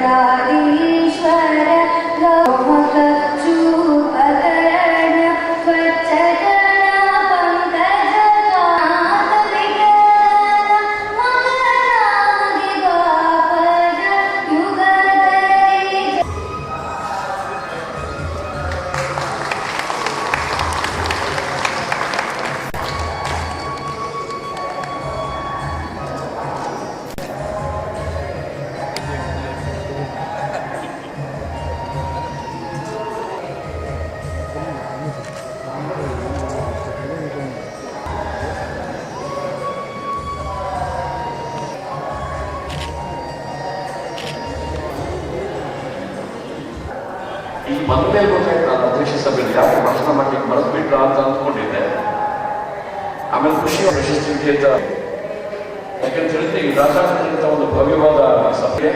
ada ಇಲ್ಲಿ ಬಂದ ಗೊತ್ತಾಯ್ತು, ನಾನು ಅಧ್ಯಕ್ಷ ಸಭೆಯಲ್ಲಿ ಯಾಕೆ ಭಾಷಣ ಮಾಡ್ಲಿಕ್ಕೆ ಮರೆತು ಅಂತ ಅಂದ್ಕೊಂಡಿದ್ದೆ. ಆಮೇಲೆ ಖುಷಿ ಪ್ರಶಸ್ತಿ ಅಂತ ಯಾಕಂತ ಹೇಳಿದ್ರೆ ಈ ರಾಜಾಂತ ಒಂದು ಭವ್ಯವಾದ ಸಭೆ.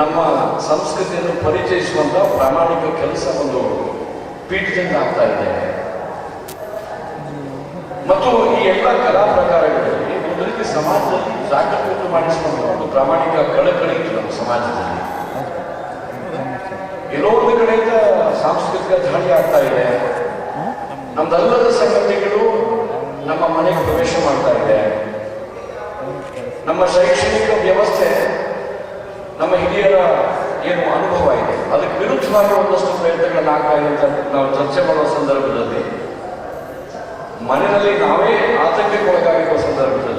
ನಮ್ಮ ಸಂಸ್ಕೃತಿಯನ್ನು ಪರಿಚಯಿಸುವಂತ ಪ್ರಾಮಾಣಿಕ ಕೆಲಸ ಒಂದು ಪೀಠದಿಂದ ಆಗ್ತಾ ಇದೆ. ಮತ್ತು ಈ ಎಲ್ಲ ಕಲಾ ಪ್ರಕಾರಗಳಲ್ಲಿ ಒಂದು ರೀತಿ ಸಮಾಜದಲ್ಲಿ ಜಾಗೃತಿಯನ್ನು ಮಾಡಿಸುವಂತ ಒಂದು ಪ್ರಾಮಾಣಿಕ ಕಳಕಳಿ ನಮ್ಮ ಸಮಾಜದಲ್ಲಿ. ಒಂದು ಕಡೆಯಿಂದ ಸಾಂಸ್ಕೃತಿಕ ದಾಳಿ ಆಗ್ತಾ ಇದೆ. ನಮ್ದಲ್ಲದ ಸಂಗತಿಗಳು ನಮ್ಮ ಮನೆಗೆ ಪ್ರವೇಶ ಮಾಡ್ತಾ ಇದೆ. ನಮ್ಮ ಶೈಕ್ಷಣಿಕ ವ್ಯವಸ್ಥೆ ನಮ್ಮ ಹಿರಿಯರ ಏನು ಅನುಭವ ಇದೆ. ಅದಕ್ಕೆ ವಿರುದ್ಧವಾಗಿ ಒಂದಷ್ಟು ಪ್ರಯತ್ನಗಳನ್ನ ಆಗ್ತಾ ಇದೆ ಅಂತ ನಾವು ಚರ್ಚೆ ಮಾಡುವ ಸಂದರ್ಭದಲ್ಲಿ ಮನೆಯಲ್ಲಿ ನಾವೇ ಆತಂಕಕ್ಕೆ ಒಳಗಾಗಿರುವ ಸಂದರ್ಭದಲ್ಲಿ